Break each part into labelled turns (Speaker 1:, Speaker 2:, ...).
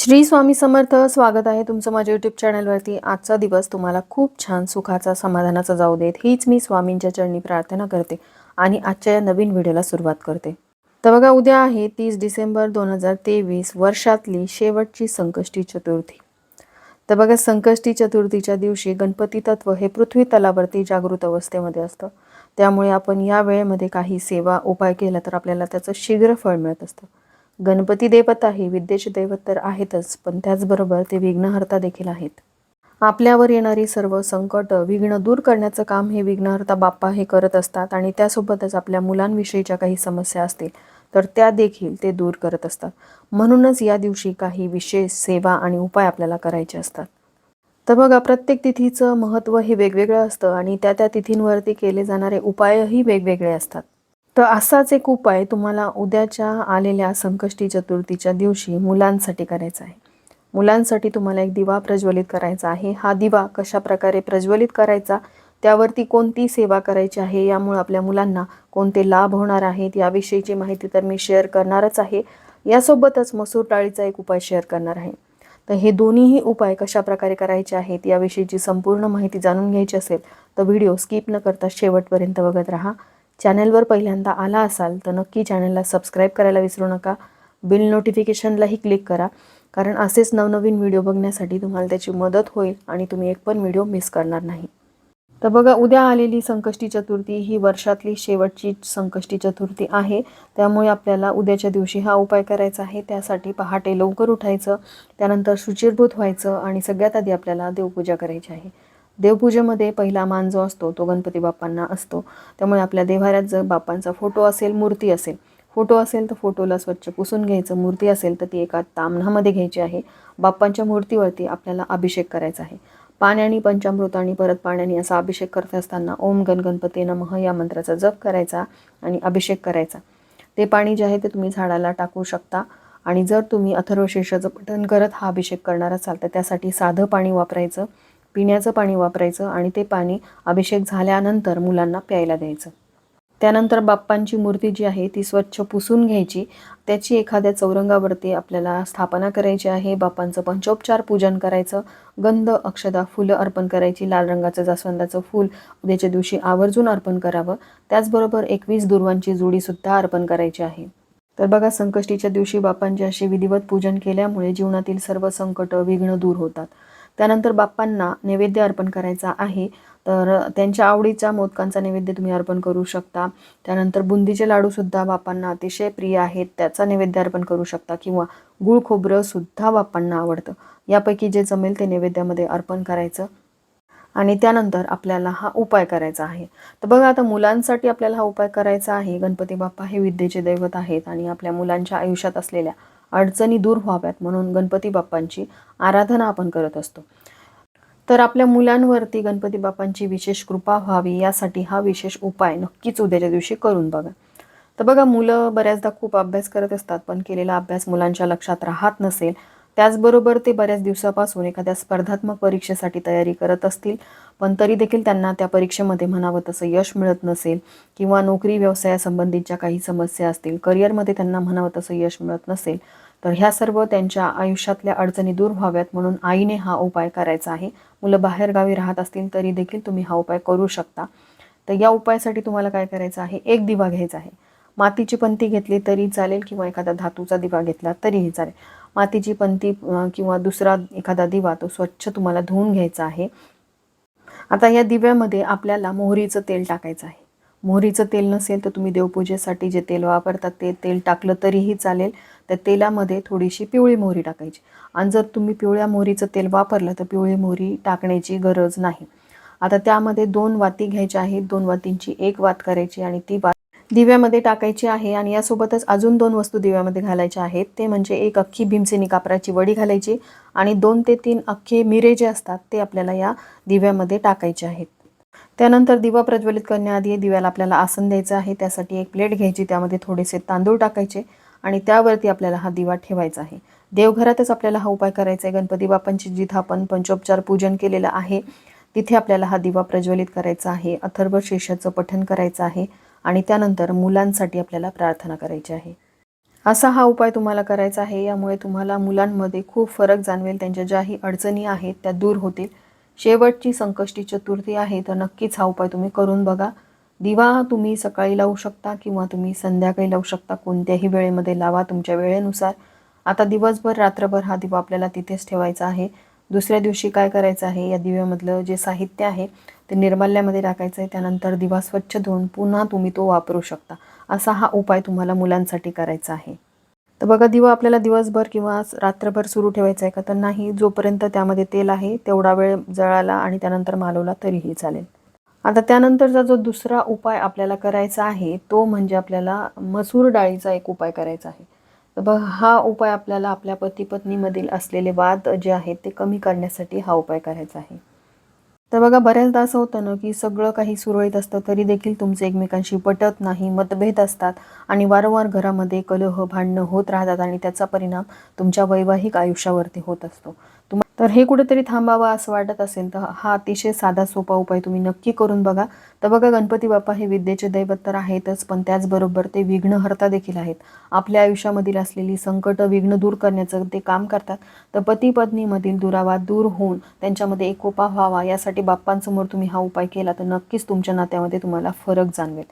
Speaker 1: श्री स्वामी समर्थ स्वागत आहे तुमचं माझ्या यूट्यूब चॅनलवरती आजचा दिवस तुम्हाला खूप छान सुखाचा समाधानाचा जाऊ देत. हीच मी स्वामींच्या चरणी प्रार्थना करते आणि आजच्या या नवीन व्हिडिओला सुरुवात करते. तर बघा उद्या आहे तीस डिसेंबर दोन हजार तेवीस वर्षातली शेवटची संकष्टी चतुर्थी. तर बघा संकष्टी चतुर्थीच्या दिवशी गणपती तत्व हे पृथ्वी तलावरती जागृत अवस्थेमध्ये असतं. त्यामुळे आपण या वेळेमध्ये काही सेवा उपाय केला तर आपल्याला त्याचं शीघ्र फळ मिळत असतं. गणपती देवता ही विद्येचे दैवत तर आहेतच पण त्याचबरोबर ते विघ्नहर्ता देखील आहेत. आपल्यावर येणारी सर्व संकट विघ्न दूर करण्याचं काम हे विघ्नहर्ता बाप्पा हे करत असतात आणि त्यासोबतच आपल्या मुलांविषयीच्या काही समस्या असतील तर त्या देखील ते दूर करत असतात. म्हणूनच या दिवशी काही विशेष सेवा आणि उपाय आपल्याला करायचे असतात. तर बघा प्रत्येक तिथीचं महत्त्व हे वेगवेगळं असतं आणि त्या त्या तिथींवरती केले जाणारे उपायही वेगवेगळे असतात. तर असाच एक उपाय तुम्हाला उद्याच्या आलेल्या संकष्टी चतुर्थीच्या दिवशी मुलांसाठी करायचा आहे. मुलांसाठी तुम्हाला एक दिवा प्रज्वलित करायचा आहे. हा दिवा कशा प्रकारे प्रज्वलित करायचा? त्यावरती कोणती सेवा करायची आहे? यामुळे आपल्या मुलांना कोणते लाभ होणार आहेत? याविषयीची माहिती तर मी शेअर करणारच आहे. यासोबतच मसूर डाळीचा एक उपाय शेअर करणार आहे. तर हे दोन्हीही उपाय कशा प्रकारे करायचे आहेत? याविषयीची संपूर्ण माहिती जाणून घ्यायची असेल तर व्हिडिओ स्किप न करता शेवटपर्यंत बघत राहा. चॅनेलवर पहिल्यांदा आला असाल तर नक्की चॅनलला सबस्क्राईब करायला विसरू नका. बिल नोटिफिकेशनलाही क्लिक करा. कारण असेच नवनवीन व्हिडिओ बघण्यासाठी तुम्हाला त्याची मदत होईल आणि तुम्ही एक पण व्हिडिओ मिस करणार नाही. तर बघा उद्या आलेली संकष्टी चतुर्थी ही वर्षातली शेवटची संकष्टी चतुर्थी आहे. त्यामुळे आपल्याला उद्याच्या दिवशी हा उपाय करायचा आहे. त्यासाठी पहाटे लवकर उठायचं त्यानंतर शुचिरभूत व्हायचं आणि सगळ्यात आधी आपल्याला देवपूजा करायची आहे. देवपूजेमध्ये पहिला मान जो असतो तो गणपती बाप्पांना असतो. त्यामुळे आपल्या देव्हाऱ्यात जर बाप्पांचा फोटो असेल मूर्ती असेल फोटो असेल तर फोटोला स्वच्छ पुसून घ्यायचं. मूर्ती असेल तर ती एका तामणामध्ये घ्यायची आहे. बाप्पांच्या मूर्तीवरती आपल्याला अभिषेक करायचा आहे. पाण्याने पंचामृत आणि परत पाण्याने असा अभिषेक करत असताना ओम गण गणपती नमः या मंत्राचा जप करायचा आणि अभिषेक करायचा. ते पाणी जे आहे ते तुम्ही झाडाला टाकू शकता आणि जर तुम्ही अथर्वशीर्षाचं पठण करत हा अभिषेक करणार असाल तर त्यासाठी साधं पाणी वापरायचं. पिण्याचं पाणी वापरायचं आणि ते पाणी अभिषेक झाल्यानंतर मुलांना प्यायला द्यायचं. त्यानंतर बाप्पांची मूर्ती जी आहे ती स्वच्छ पुसून घ्यायची. त्याची एखाद्या चौरंगावरती आपल्याला स्थापना करायची आहे. बाप्पांचं पंचोपचार पूजन करायचं. गंध अक्षदा फुलं अर्पण करायची. लाल रंगाचं जास्वंदाचं फूल उद्याच्या दिवशी आवर्जून अर्पण करावं. त्याचबरोबर एकवीस दुर्वांची जोडीसुद्धा अर्पण करायची आहे. तर बघा संकष्टीच्या दिवशी बाप्पांचे असे विधिवत पूजन केल्यामुळे जीवनातील सर्व संकट विघ्न दूर होतात. त्यानंतर बाप्पांना नैवेद्य अर्पण करायचा आहे. तर त्यांच्या आवडीच्या मोदकांचा नैवेद्य तुम्ही अर्पण करू शकता. त्यानंतर बुंदीचे लाडूसुद्धा बाप्पांना अतिशय प्रिय आहेत. त्याचा नैवेद्य अर्पण करू शकता किंवा गुळ खोबरंसुद्धा बाप्पांना आवडतं. यापैकी जे जमेल ते नैवेद्यामध्ये अर्पण करायचं. आणि त्यानंतर आपल्याला हा उपाय करायचा आहे. तर बघा आता मुलांसाठी आपल्याला हा उपाय करायचा आहे. गणपती बाप्पा हे विद्येचे दैवत आहेत आणि आपल्या मुलांच्या आयुष्यात असलेल्या अडचणी दूर व्हाव्यात म्हणून गणपती बाप्पांची आराधना आपण करत असतो. तर आपल्या मुलांवरती गणपती बाप्पांची विशेष कृपा व्हावी यासाठी हा विशेष उपाय नक्कीच उद्याच्या दिवशी करून बघा. तर बघा मुलं बऱ्याचदा खूप अभ्यास करत असतात पण केलेला अभ्यास मुलांच्या लक्षात राहत नसेल त्याचबरोबर ते बऱ्याच दिवसापासून एखाद्या स्पर्धात्मक परीक्षेसाठी तयारी करत असतील पण तरी देखील त्यांना त्या परीक्षेमध्ये म्हणावं तसं यश मिळत नसेल किंवा नोकरी व्यवसायासंबंधीच्या काही समस्या असतील करिअरमध्ये त्यांना म्हणावं तसं यश मिळत नसेल तर ह्या सर्व त्यांच्या आयुष्यातल्या अडचणी दूर व्हाव्यात म्हणून आईने हा उपाय करायचा आहे. मुलं बाहेरगावी राहत असतील तरी देखील तुम्ही हा उपाय करू शकता. तर या उपायासाठी तुम्हाला काय करायचं आहे? एक दिवा घ्यायचा आहे. मातीची पंती घेतली तरी चालेल किंवा एखादा धातूचा दिवा घेतला तरीही चालेल. मातीची पंती किंवा दुसरा एखादा दिवा तो स्वच्छ तुम्हाला धुवून घ्यायचा आहे. आता या दिव्यामध्ये आपल्याला मोहरीचं तेल टाकायचं आहे. मोहरीचं तेल नसेल तर तुम्ही देवपूजेसाठी जे तेल वापरतात ते तेल टाकलं तरीही चालेल. त्या तेलामध्ये थोडीशी पिवळी मोहरी टाकायची. आणि जर तुम्ही पिवळ्या मोहरीचं तेल वापरलं तर पिवळी मोहरी टाकण्याची गरज नाही. आता त्यामध्ये दोन वाती घ्यायच्या आहेत. दोन वातींची एक वात करायची आणि ती वात दिव्यामध्ये टाकायची आहे आणि यासोबतच अजून दोन वस्तू दिव्यामध्ये घालायच्या आहेत. ते म्हणजे एक अख्खी भीमसेनी कापराची वडी घालायची आणि दोन ते तीन अख्खे मिरे जे असतात ते आपल्याला या दिव्यामध्ये टाकायचे आहेत. त्यानंतर दिवा प्रज्वलित करण्याआधी दिव्याला आपल्याला आसन द्यायचं आहे. त्यासाठी एक प्लेट घ्यायची त्यामध्ये थोडेसे तांदूळ टाकायचे आणि त्यावरती आपल्याला हा दिवा ठेवायचा आहे. देवघरातच आपल्याला हा उपाय करायचा आहे. गणपती बाप्पांची जिथं आपण पंचोपचार पूजन केलेलं आहे तिथे आपल्याला हा दिवा प्रज्वलित करायचा आहे. अथर्व शीर्षाचं पठण करायचं आहे. आणि त्यानंतर मुलांसाठी आपल्याला प्रार्थना करायची आहे. असा हा उपाय तुम्हाला करायचा आहे यामुळे तुम्हाला मुलांमध्ये खूप फरक जाणवेल. त्यांच्या ज्याही अडचणी आहेत त्या दूर होतील. शेवटची संकष्टी चतुर्थी आहे तर नक्कीच हा उपाय तुम्ही करून बघा. दिवा तुम्ही सकाळी लावू शकता किंवा तुम्ही संध्याकाळी लावू शकता. कोणत्याही वेळेमध्ये लावा तुमच्या वेळेनुसार. आता दिवसभर रात्रभर हा दिवा आपल्याला तिथेच ठेवायचा आहे. दुसऱ्या दिवशी काय करायचं आहे? या दिव्यामधलं जे साहित्य आहे ते निर्माल्यामध्ये टाकायचं आहे त्यानंतर दिवा स्वच्छ धुवून पुन्हा तुम्ही तो वापरू शकता. असा हा उपाय तुम्हाला मुलांसाठी करायचा आहे. तर बघा दिवा आपल्याला दिवसभर किंवा रात्रभर सुरू ठेवायचा आहे का? तर नाही जोपर्यंत त्यामध्ये तेल आहे तेवढा वेळ जळाला आणि त्यानंतर मालवला तरीही चालेल. आता त्यानंतरचा जो दुसरा उपाय आपल्याला करायचा आहे तो म्हणजे आपल्याला मसूर डाळीचा एक उपाय करायचा आहे. तर बघ हा उपाय आपल्याला आपल्या पती पत्नीमधील असलेले वाद जे आहेत ते कमी करण्यासाठी हा उपाय करायचा आहे. तर बघा बऱ्याचदा असं होतं ना की सगळं काही सुरळीत असतं तरी देखील तुमचे एकमेकांशी पटत नाही मतभेद असतात आणि वारंवार घरामध्ये कलह भांडणं होत राहतात आणि त्याचा परिणाम तुमच्या वैवाहिक आयुष्यावरती होत असतो. तुम्हाला तर हे कुठेतरी थांबावं असं वाटत असेल. तर हा अतिशय साधा सोपा उपाय तुम्ही नक्की करून बघा. तर बघा गणपती बाप्पा हे विद्येचे दैवत तर आहेतच पण त्याचबरोबर ते विघ्नहर्ता देखील आहेत. आपल्या आयुष्यामधील असलेली संकट विघ्न दूर करण्याचं ते काम करतात. तर पती पत्नीमधील दुरावा दूर होऊन त्यांच्यामध्ये एकोपा व्हावा यासाठी बाप्पांसमोर तुम्ही हा उपाय केला तर नक्कीच तुमच्या नात्यामध्ये तुम्हाला फरक जाणवेल.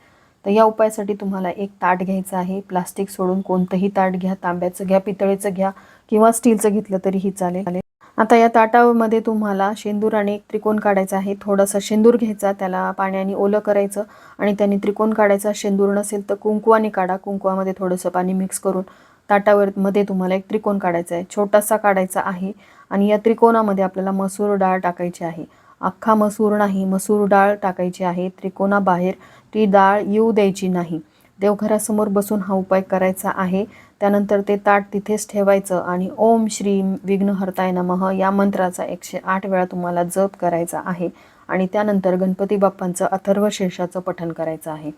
Speaker 1: तर या उपायासाठी तुम्हाला एक ताट घ्यायचं आहे. प्लास्टिक सोडून कोणतंही ताट घ्या. तांब्याचं घ्या पितळेचं घ्या किंवा स्टीलचं घेतलं तरीही चालेल. आता या ताटामध्ये तुम्हाला शेंदूर आणि एक त्रिकोण काढायचा आहे. थोडासा शेंदूर घ्यायचा त्याला पाण्याने ओलं करायचं आणि त्याने त्रिकोण काढायचा. शेंदूर नसेल तर कुंकुवाने काढा. कुंकुवामध्ये थोडंसं पाणी मिक्स करून ताटावर मध्ये तुम्हाला एक त्रिकोण काढायचा आहे. छोटासा काढायचा आहे आणि या त्रिकोणामध्ये आपल्याला मसूर डाळ टाकायची आहे. अख्खा मसूर नाही मसूर डाळ टाकायची आहे. त्रिकोणाबाहेर ती डाळ येऊ द्यायची नाही. देवघरासमोर बसून हा उपाय करायचा आहे. त्यानंतर ते ताट तिथेच ठेवायचं आणि ओम श्री विघ्नहर्ताय नमः या मंत्राचा एकशे आठ वेळा तुम्हाला जप करायचा आहे आणि त्यानंतर गणपती बाप्पांचं अथर्व शीर्षाचं पठण करायचं आहे.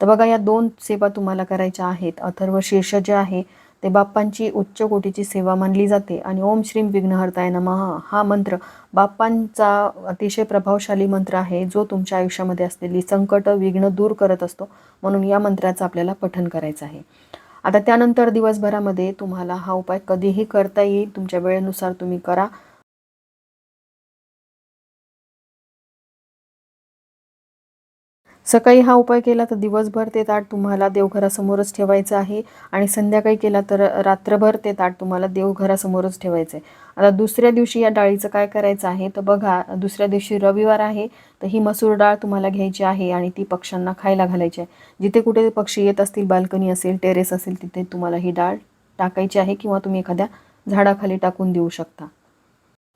Speaker 1: तर बघा या दोन सेवा तुम्हाला करायच्या आहेत. अथर्व शीर्ष जे आहे ते बाप्पांची उच्च कोटीची सेवा मानली जाते आणि ओम श्रीम विघ्नहर्ताय नमः हा मंत्र बाप्पांचा अतिशय प्रभावशाली मंत्र आहे जो तुमच्या आयुष्यामध्ये असलेली संकट विघ्न दूर करत असतो. म्हणून या मंत्राचं आपल्याला पठन करायचं आहे. आता त्यानंतर दिवसभरामध्ये तुम्हाला हा उपाय कधीही करता येईल. तुमच्या वेळेनुसार तुम्ही करा. सकाळी हा उपाय केला तर दिवसभर ते ताट तुम्हाला देवघरासमोरच ठेवायचं आहे. आणि संध्याकाळी केला तर रात्रभर ते ताट तुम्हाला देवघरासमोरच ठेवायचं आहे. आता दुसऱ्या दिवशी या डाळीचं काय करायचं आहे तर बघा दुसऱ्या दिवशी रविवार आहे तर ही मसूर डाळ तुम्हाला घ्यायची आहे आणि ती पक्ष्यांना खायला घालायची आहे. जिथे कुठे पक्षी येत असतील बाल्कनी असेल टेरेस असेल तिथे तुम्हाला ही डाळ टाकायची आहे किंवा तुम्ही एखाद्या झाडाखाली टाकून देऊ शकता.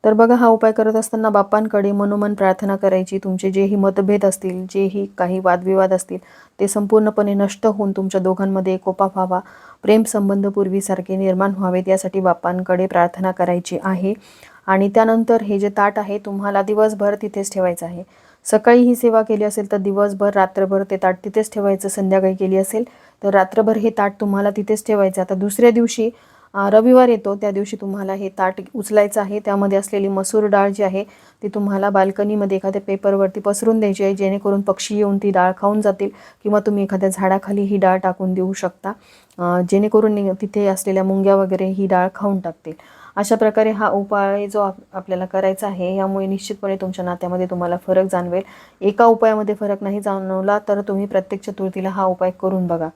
Speaker 1: तर बघा हा उपाय करत असताना बाप्पांकडे मनोमन प्रार्थना करायची. तुमचे जेही मतभेद असतील जेही काही वादविवाद असतील ते संपूर्णपणे नष्ट होऊन तुमच्या दोघांमध्ये एकोपा व्हावा. प्रेमसंबंध पूर्वीसारखे निर्माण व्हावेत यासाठी बाप्पांकडे प्रार्थना करायची आहे. आणि त्यानंतर हे जे ताट आहे तुम्हाला दिवसभर तिथेच ठेवायचं आहे. सकाळी ही सेवा केली असेल तर दिवसभर रात्रभर ते ताट तिथेच ठेवायचं. संध्याकाळी केली असेल तर रात्रभर हे ताट तुम्हाला तिथेच ठेवायचं. आता दुसऱ्या दिवशी रविवार येतो त्या दिवशी तुम्हाला हे ताट उचलायचं आहे. त्यामध्ये असलेली मसूर डाळ जी आहे ती तुम्हाला बाल्कनीमध्ये एखाद्या पेपरवरती पसरून द्यायची आहे जेणेकरून पक्षी येऊन ती डाळ खाऊन जातील किंवा तुम्ही एखाद्या झाडाखाली ही डाळ टाकून देऊ शकता. जेणेकरून तिथे असलेल्या मुंग्या वगैरे ही डाळ खाऊन टाकतील. अशा प्रकारे हा उपाय जो आपल्याला करायचा आहे यामुळे निश्चितपणे तुमच्या नात्यामध्ये तुम्हाला फरक जाणवेल. एका उपायामध्ये फरक नाही जाणवला तर तुम्ही प्रत्येक चतुर्थीला हा उपाय करून बघा.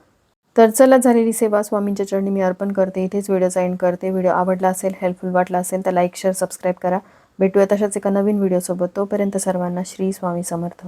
Speaker 1: तर चला झालेली सेवा स्वामींच्या चरणी मी अर्पण करते. इथेच व्हिडिओ एंड करते. व्हिडिओ आवडला असेल हेल्पफुल वाटला असेल तर लाईक शेअर सबस्क्राईब करा. भेटूया तशाच एका नवीन व्हिडिओसोबत तोपर्यंत सर्वांना श्री स्वामी समर्थ.